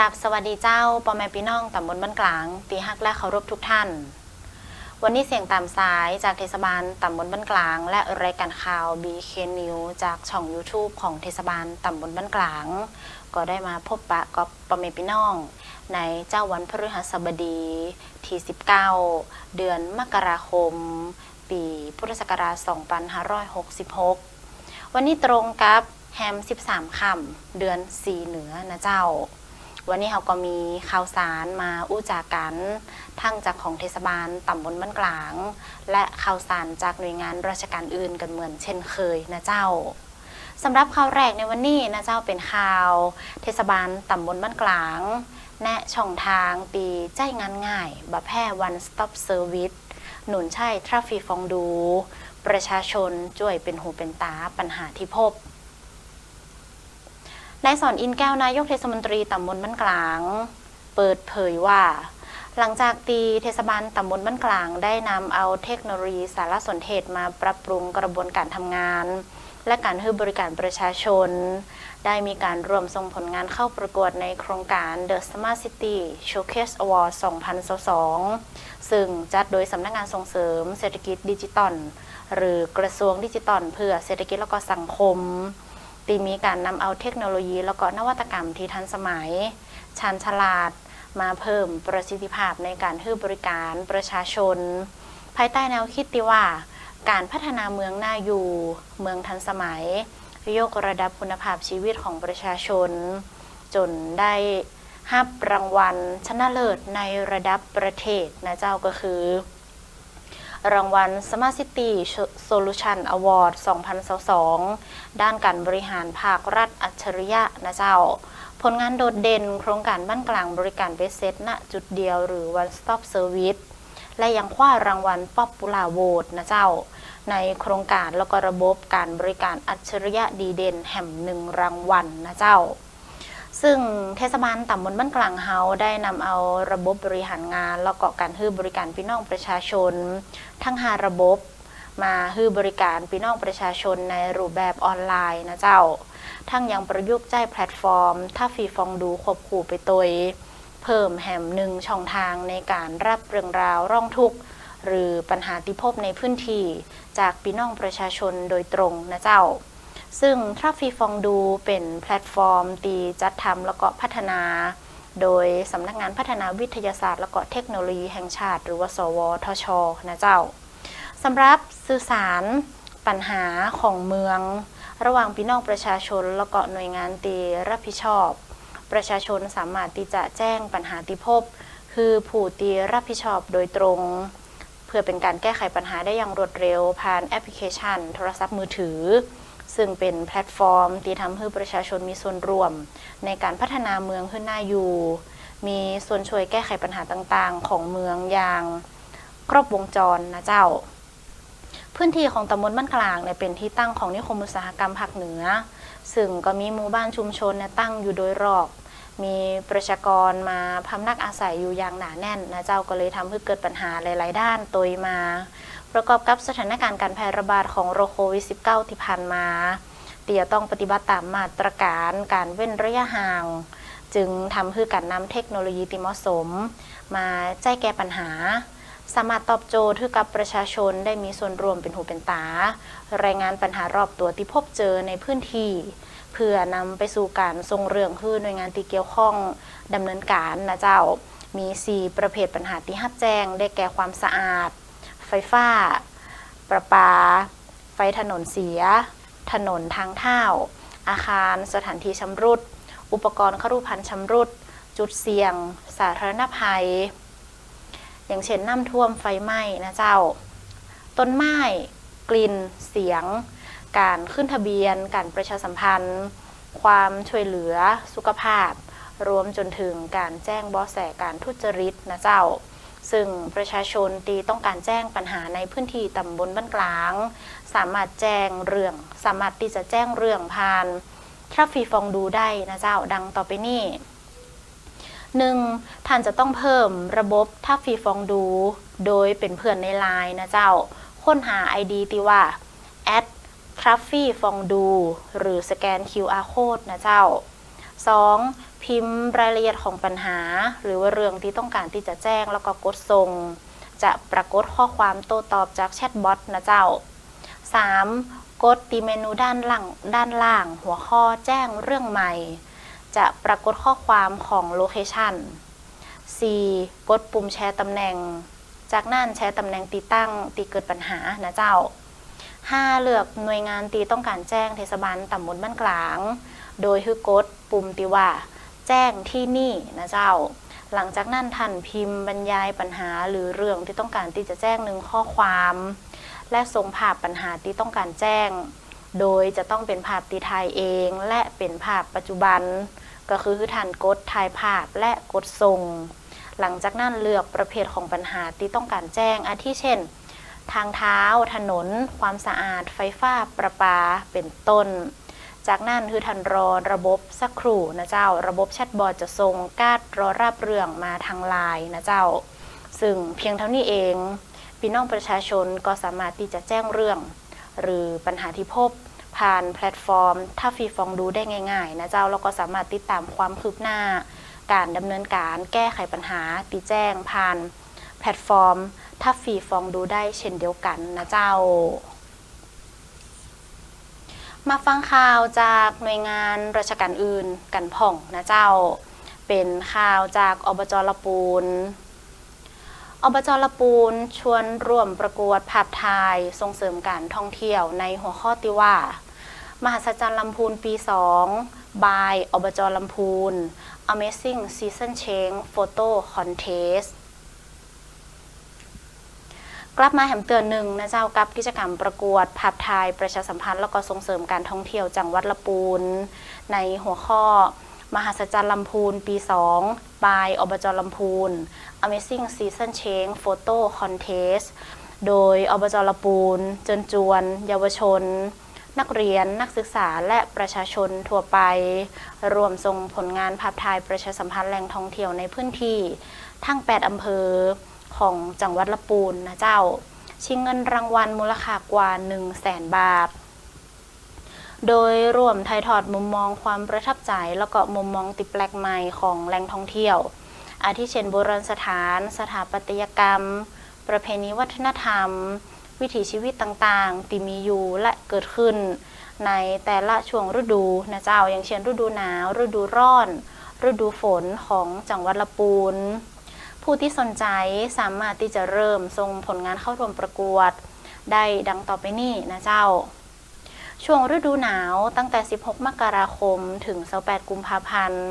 ราบสวัสดีเจ้าปอแม่พี่น้องตำบลบ้านกลาง ตีฮักและเคารพทุกท่าน วันนี้เสียงตามสายจากเทศบาลตำบลบ้านกลาง และรายการข่าว BK News จากช่อง YouTube ของเทศบาลตำบลบ้านกลาง ก็ได้มาพบปะกับปอแม่พี่น้อง ในเจ้าวันพฤหัสบดีที่ 19 เดือนมกราคม ปีพุทธศักราช 2566 วันนี้ตรงกับแฮม 13 ค่ำเดือน4เหนือนะเจ้า วันนี้เขาก็มีข่าวสารมาอู้จากกันทั้งจากของเทศบาลตำบลบ้านกลาง และข่าวสารจากหน่วยงานราชการอื่นกันเหมือนเช่นเคยนะเจ้าสำหรับข่าวแรกในวันนี้นะเจ้าเป็นข่าว เทศบาลตำบลบ้านกลาง แนะช่องทางปีใจงานง่าย บะแพร่ one stop service หนุนใช่ทราฟีฟองดู ประชาชนช่วยเป็นหูเป็นตาปัญหาที่พบ นายสอนอินแก้วนายกเทศมนตรีตำบลบ้านกลาง เปิดเผยว่า หลังจากตีเทศบาลตำบลบ้านกลาง ได้นำเอาเทคโนโลยีสารสนเทศมาปรับปรุงกระบวนการทำงาน และการให้บริการประชาชน ได้มีการรวมส่งผลงานเข้าประกวดในโครงการ The Smart City Showcase Award 2022 ซึ่งจัดโดยสำนักงานส่งเสริมเศรษฐกิจดิจิตอลหรือกระทรวงดิจิตอลเพื่อเศรษฐกิจและก็สังคม ตีมีการนำเอาเทคโนโลยี แล้วก็นวัตกรรมที่ทันสมัย ชาญฉลาด มาเพิ่มประสิทธิภาพในการให้บริการประชาชน ภายใต้แนวคิดที่ว่า การพัฒนาเมืองน่าอยู่ เมืองทันสมัย ยกระดับคุณภาพชีวิตของประชาชน จนได้รับรางวัลชนะเลิศในระดับประเทศนะเจ้าก็คือ รางวัล Smart City Solution Award 2022 ด้านการบริหารภาครัฐอัจฉริยะนะเจ้า ผลงานโดดเด่นโครงการบ้านกลางบริการเบสเซตณจุดเดียวหรือ One Stop Service และยังคว้ารางวัล Popular Vote นะเจ้า ในโครงการแล้วก็ระบบการบริการอัจฉริยะดีเด่นแห่งหนึ่งรางวัลนะเจ้า ซึ่งเทศบาลตำบลบ้านกลางเฮาได้นำเอาระบบบริหารงาน แล้วก็การให้บริการพี่น้องประชาชน ทั้งหาระบบมาให้บริการพี่น้องประชาชนในรูปแบบออนไลน์นะเจ้า ทั้งยังประยุกต์ใจแพลตฟอร์ม ถ้าฟีฟองดูควบคู่ไปตัวเพิ่มแหมหนึ่งช่องทางในการรับเรื่องราวร้องทุกข์หรือปัญหาที่พบในพื้นที่จากพี่น้องประชาชนโดยตรงนะเจ้า ซึ่งทราฟีฟองดูเป็นแพลตฟอร์ม ตีจัดทำแล้วก็พัฒนา โดยสำนักงานพัฒนาวิทยาศาสตร์ และก็เทคโนโลยีแห่งชาติ หรือว่า สวทช นะเจ้าสำหรับสื่อสารปัญหาของเมือง ระหว่างพี่น้องประชาชน แล้วก็หน่วยงานตีรับผิดชอบ ประชาชนสามารถที่จะแจ้งปัญหาที่พบ คือผู้ตีรับผิดชอบโดยตรง เพื่อเป็นการแก้ไขปัญหาได้อย่างรวดเร็วผ่านแอปพลิเคชัน โทรศัพท์มือถือ ซึ่งเป็นแพลตฟอร์ม ที่ทำให้ประชาชนมีส่วนร่วม ในการพัฒนาเมืองขึ้นหน้าอยู่ มีส่วนช่วยแก้ไขปัญหาต่างๆ ของเมืองอย่างครบวงจรนะเจ้า พื้นที่ของตำบลบ้านกลางเนี่ยเป็นที่ตั้งของนิคมอุตสาหกรรมภาคเหนือ ซึ่งก็มีหมู่บ้านชุมชนเนี่ยตั้งอยู่โดยรอบมีประชากรมาพำนักอาศัยอยู่อย่างหนาแน่นนะเจ้าก็เลยทำให้เกิดปัญหาหลาย ๆ ด้านโดยมา ประกอบกับสถานการณ์การแพร่ระบาดของโรคโควิด -19 ที่ผ่านมา เตียต้องปฏิบัติตามมาตรการการเว้นระยะห่าง จึงทำให้การนำเทคโนโลยีที่เหมาะสม มาแจ้แก้ปัญหา สามารถตอบโจทย์ให้กับประชาชนได้มีส่วนร่วมเป็นหูเป็นตา รายงานปัญหารอบตัวที่พบเจอในพื้นที่เพื่อนำไปสู่การส่งเรื่องให้หน่วยงานที่เกี่ยวข้องดำเนินการนะเจ้ามี 4 ประเภทปัญหาที่ฮับแจ้ง ได้แก่ความสะอาด ไฟฟ้า ประปา ไฟถนนเสีย ถนนทางเท้า อาคาร สถานที่ชำรุด อุปกรณ์ครุภัณฑ์ชำรุด จุดเสี่ยง สาธารณภัย อย่างเช่นน้ำท่วมไฟไหม้นะเจ้า ต้นไม้ กลิ่น เสียง การขึ้นทะเบียน การประชาสัมพันธ์ ความช่วยเหลือ สุขภาพ รวมจนถึงการแจ้งบาะแสการทุจริตนะเจ้า ซึ่งประชาชนตีต้องการแจ้งปัญหาในพื้นที่ตำบลบ้านกลาง สามารถแจ้งเรื่อง สามารถที่จะแจ้งเรื่องผ่านทราฟีฟองดูได้นะเจ้าดังต่อไปนี้หนึ่งท่านจะต้องเพิ่มระบบทับฟีฟองดู โดยเป็นเพื่อนในไลน์นะเจ้า ค้นหา ID ที่ว่า at t r a f f y ฟองดู หรือสแกน QR code นะเจ้า 2. พิมพ์รายละเอียดของปัญหา หรือว่าเรื่องที่ต้องการที่จะแจ้งแล้วก็กดส่ง จะปรากฏข้อความโต้ตอบจากแชทบอทนะเจ้า 3. กดตีเมนูด้านล่างด้านล่าง หัวข้อแจ้งเรื่องใหม่ จะปรากฏข้อความของโลเคชัน 4. กดปุ่มแชร์ตำแหน่ง จากนั้นแชร์ตำแหน่งตีตั้งตีเกิดปัญหานะเจ้า 5. เลือกหน่วยงานตีต้องการแจ้งเทศบาลตำบลบ้านกลาง โดยคือกดปุ่มตีว่า แจ้งที่นี่นะเจ้า หลังจากนั้นท่านพิมพ์บรรยายปัญหาหรือเรื่องที่ต้องการที่จะแจ้งหนึ่งข้อความ และส่งภาพปัญหาที่ต้องการแจ้ง โดยจะต้องเป็นภาพตีถ่ายเอง และเป็นภาพปัจจุบัน ก็คือท่านกดถ่ายภาพและกดส่ง หลังจากนั้นเลือกประเภทของปัญหาที่ต้องการแจ้งอาทิเช่น ทางเท้า ถนน ความสะอาด ไฟฟ้า ประปา เป็นต้น จากนั้นคือทันรอระบบสักครู่นะเจ้า ระบบแชทบอทจะส่งการ์ดรอรับเรื่องมาทางไลน์นะเจ้า ซึ่งเพียงเท่านี้เองพี่น้องประชาชนก็สามารถที่จะแจ้งเรื่อง หรือปัญหาที่พบผ่านแพลตฟอร์ม ถ้าฟรีฟองดูได้ง่ายๆนะเจ้าแล้วก็สามารถติดตามความคืบหน้า การดำเนินการแก้ไขปัญหาตีแจ้งผ่านแพลตฟอร์ม ถ้าฟรีฟองดูได้เช่นเดียวกันนะเจ้า มาฟังข่าวจากหน่วยงานราชการอื่นกันพ่องนะเจ้า เป็นข่าวจากอบจละปูน อบจละปูนชวนร่วมประกวดภาพถ่ายส่งเสริมการท่องเที่ยวในหัวข้อที่ว่า มหัศจรรย์ลำพูนปี2 by อบจลำพูน Amazing Season Change Photo Contest กลับมาแหมเตือนหนึ่งนะเจ้ากับกิจกรรมประกวดภาพถ่ายประชาสัมพันธ์แล้วก็ส่งเสริมการท่องเที่ยวจังหวัดละปูน ในหัวข้อ มหัศจรรย์ลำพูนปี2 by อบจลำพูน Amazing Season Change Photo Contest โดยอบจลำพูนเจิญจวน เยาวชน นักเรียนนักศึกษาและประชาชนทั่วไป รวมส่งผลงานภาพถ่ายประชาสัมพันธ์แหล่งท่องเที่ยวในพื้นที่ทั้ง 8 อำเภอ ของจังหวัดละปูนนะเจ้า ชิงเงินรางวัลมูลค่ากว่า 1 0 0 0 0แสนบาท โดยรวมถ่ายทอดมุมมองความประทับใจแล้วก็มุมมองติดแปลกใหม่ของแหล่งท่องเที่ยว อาทิเช่นโบราณสถาน สถาปัตยกรรม ประเพณีวัฒนธรรม วิถีชีวิตต่างๆที่มีอยู่และเกิดขึ้น ในแต่ละช่วงฤดูนะเจ้า อย่างเช่นฤดูหนาว ฤดูร้อน ฤดูฝนของจังหวัดละปูน ผู้ที่สนใจสามารถที่จะเริ่มส่งผลงานเข้าร่วมประกวด ได้ดังต่อไปนี้นะเจ้า ช่วงฤดูหนาวตั้งแต่ 16 มกราคม ถึง 28 กุมภาพันธ์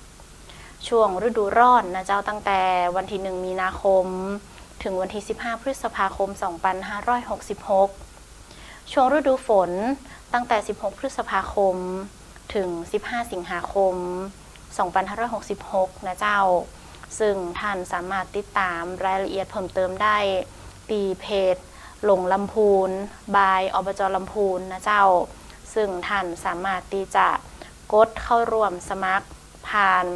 2566 ช่วงฤดูร้อนนะเจ้าตั้งแต่วันที่ 1 มีนาคม ถึงวันที่ 15 พฤษภาคม 2566 ช่วงฤดูฝนตั้งแต่ 16 พฤษภาคม ถึง 15 สิงหาคม 2566 นะเจ้า ซึ่งท่านสามารถติดตามรายละเอียดเพิ่มเติมได้ตีเพจหลงลำพูน บายอบจลำพูนนะเจ้า ซึ่งท่านสามารถที่จะกดเข้าร่วมสมัครผ่าน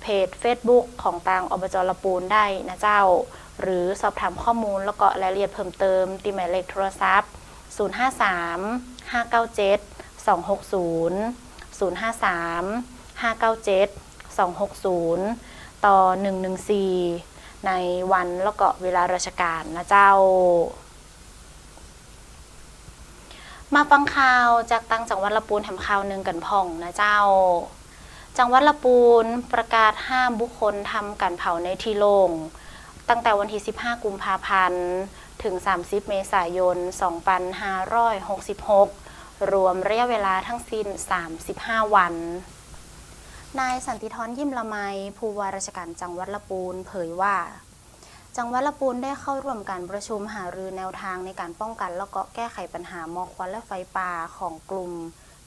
เพจ Facebook ของทางอบจลำพูนได้นะเจ้า หรือสอบถามข้อมูลแล้วก็รายละเอียดเพิ่มเติมตีหมายเลขโทรศัพท์ 053 597 260 053 597 260 ต่อ 114 ในวันแล้วก็เวลาราชการนะเจ้า มาฟังข่าวจากตังจังหวัดละปูนแถมข่าวหนึ่งกันพ่องนะเจ้า จังหวัดละปูนประกาศห้ามบุคคลทำการเผาในที่โล่งตั้งแต่วันที่ 15 กุมภาพันธ์ ถึง 30 เมษายน 2566 รวมระยะเวลาทั้งสิ้น 35 วัน นายสันติธรยิ้มละไมผู้ว่าราชการจังหวัดละปูน เผยว่า จังหวัดละปูนได้เข้าร่วมการประชุมหารือแนวทางในการป้องกันแล้วก็แก้ไขปัญหาหมอกควันและไฟป่าของกลุ่ม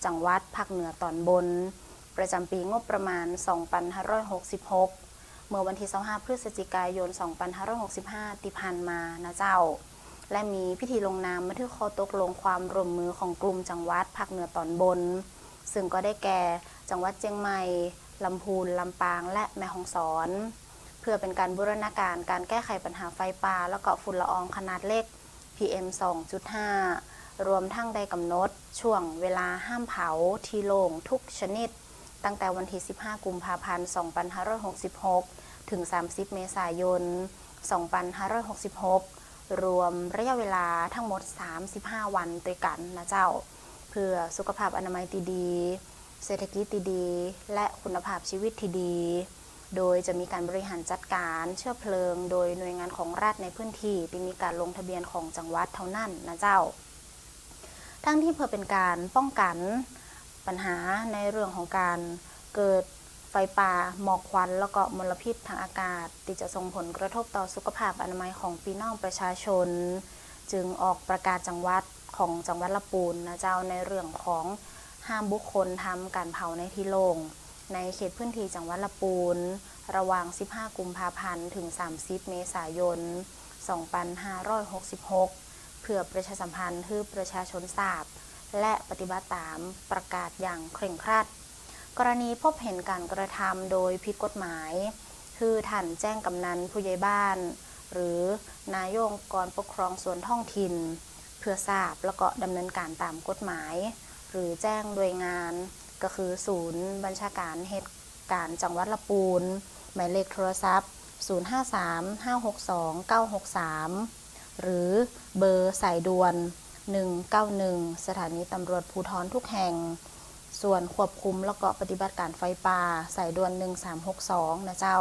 จังหวัดภาคเหนือตอนบน ประจำปีงบประมาณ 2566 เมื่อวันที่25พฤศจิกายน 2565ที่ผ่านมานะเจ้า และมีพิธีลงนามบันทึกข้อตกลงความร่วมมือของกลุ่มจังหวัดภาคเหนือตอนบน ซึ่งก็ได้แก่ จังหวัดเชียงใหม่ลำพูนลำปาง และแม่ฮ่องสอน เพื่อเป็นการบูรณาการการแก้ไขปัญหาไฟป่า แล้วก็ฝุ่นละอองขนาดเล็ก PM 2.5 รวมทั้งได้กำหนด ช่วงเวลาห้ามเผาที่โล่งทุกชนิด ตั้งแต่วันที่ 15 กุมภาพันธ์ 2566 ถึง 30 เมษายน 2566 รวมระยะเวลาทั้งหมด 35 วันด้วยกันนะเจ้า เพื่อสุขภาพอนามัยที่ดี เศรษฐกิจที่ดี และคุณภาพชีวิตที่ดี โดยจะมีการบริหารจัดการเชื้อเพลิง โดยหน่วยงานของรัฐในพื้นที่ที่มีการลงทะเบียนของจังหวัดเท่านั้นนะเจ้า ทั้งที่เพื่อเป็นการป้องกันปัญหาในเรื่องของการเกิดไฟป่าหมอกควัน แล้วก็มลพิษทางอากาศ ที่จะส่งผลกระทบต่อสุขภาพอนามัยของพี่น้องประชาชน จึงออกประกาศจังหวัดของจังหวัดละปูนนะเจ้าในเรื่องของ ห้ามบุคคลทำการเผาในที่โล่งในเขตพื้นที่จังหวัดละปูน ระหว่าง 15 กุมภาพันธ์ถึง 30 เมษายน 2566 เพื่อประชาสัมพันธ์ให้ประชาชนทราบ และปฏิบัติตามประกาศอย่างเคร่งครัด กรณีพบเห็นการกระทำโดยผิดกฎหมาย คือท่านแจ้งกำนันผู้ใหญ่บ้าน หรือนายกองค์กรปกครองส่วนท้องถิ่น เพื่อทราบแล้วก็ดำเนินการตามกฎหมาย หรือแจ้งโดยงานก็คือศูนย์บัญชาการเหตุการณ์จังหวัดละปูน หมายเลขโทรศัพท์ 053-562-963 หรือเบอร์สายด่วน 191 สถานีตำรวจภูธรทุกแห่ง ส่วนควบคุมแล้วก็ปฏิบัติการไฟป่าสายด่วน 1362 นะเจ้า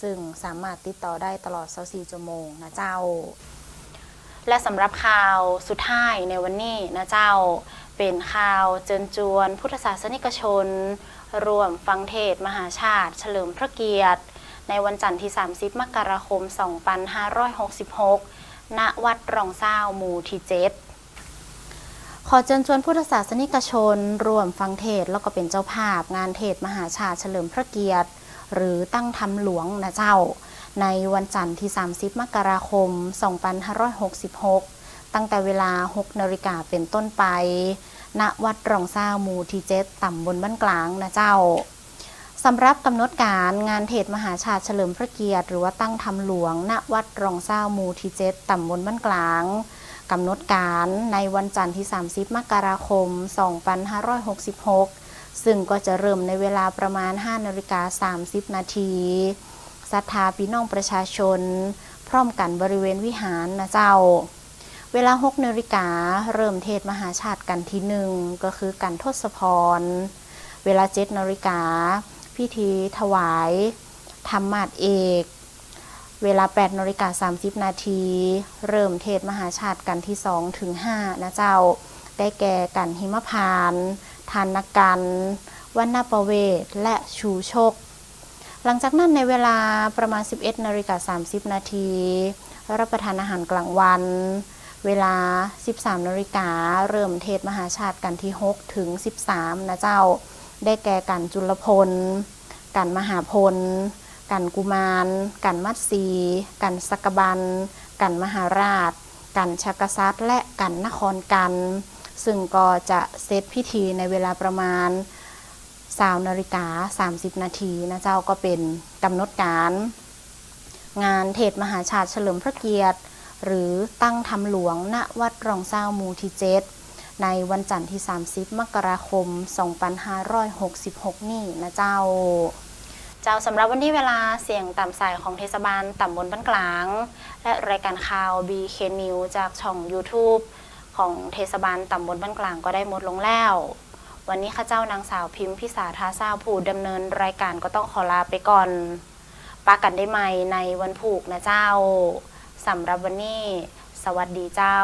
ซึ่งสามารถติดต่อได้ตลอด 24 ชั่วโมงนะเจ้า และสำหรับข่าวสุดท้ายในวันนี้นะเจ้า เป็นข่าวเจิญจวน พุทธศาสนิกชน รวมฟังเทศมหาชาติ เฉลิมพระเกียรติ ในวันจันทร์ที่ 30 มกราคม 2566 ณ วัดรองเศร้าหมู่ที่ 7 ขอเชิญชวนพุทธศาสนิกชนร่วมฟังเทศแล้วก็เป็นเจ้าภาพงานเทศมหาชาติเฉลิมพระเกียรติ หรือตั้งธรรมหลวงนะเจ้า ในวันจันทร์ที่ 30 มกราคม 2566 ตั้งแต่เวลา 6นาฬิกาเป็นต้นไป ณ วัดรองเศร้ามูที่7ต่ำบนบ้านกลางนะเจ้าสำหรับกำหนดการงานเทศมหาชาติเฉลิมพระเกียรติ หรือว่าตั้งธรรมหลวง ณ วัดรองเศร้ามูที่7ต่ำบนบ้านกลางกำหนดการในวันจันทร์ที่ 30 มกราคม 2566 ซึ่งก็จะเริ่มในเวลาประมาณ 5นาฬิกา30 นาทีศรัทธาพี่น้องประชาชน พร้อมกันบริเวณวิหารนะเจ้า เวลา6นาฬิกาเริ่มเทศมหาชาติกันที่หนึ่งก็คือกันทศพร เวลา7นาฬิกาพิธีถวายธรรมาสเอก เวลา8นาฬิกา30 นาที เริ่มเทศมหาชาติกันที่2ถึง5นะเจ้า ได้แก่กันหิมพาน ทานกันวันนาประเวท และชูโชค หลังจากนั้นในเวลาประมาณ 11นาฬิกา30 นาที รับประทานอาหารกลางวัน เวลา 13นาฬิกาเริ่มเทศมหาชาติกันที่ 6 ถึง 13 นะเจ้า ได้แก่กันจุลพล กันมหาพล กันกุมาร กันมัตสี กันสกบัน กันมหาราช กันชักษัตริย์และกันนครกัน ซึ่งก็จะเซตพิธีในเวลาประมาณ3นาฬิกา 30 นาทีนะเจ้าก็เป็นกำหนดการ งานเทศมหาชาติเฉลิมพระเกียรติ หรือตั้งธรรมหลวงณวัดรองเศร้ามูที่เจ็ดในวันจันทร์ที่ 30 มกราคม 2566 นี่นะเจ้า เจ้าสำหรับวันนี้เวลาเสียงต่ำสายของเทศบาลต่ำบนบ้านกลาง และรายการข่าว BK News จากช่อง YouTube ของเทศบาลต่ำบนบ้านกลางก็ได้หมดลงแล้ว วันนี้ข้าเจ้านางสาวพิมพ์พิสาทาซาผู้ดำเนินรายการก็ต้องขอลาไปก่อนปากันได้ใหม่ในวันผูกนะเจ้า สำหรับวันนี้ สวัสดีเจ้า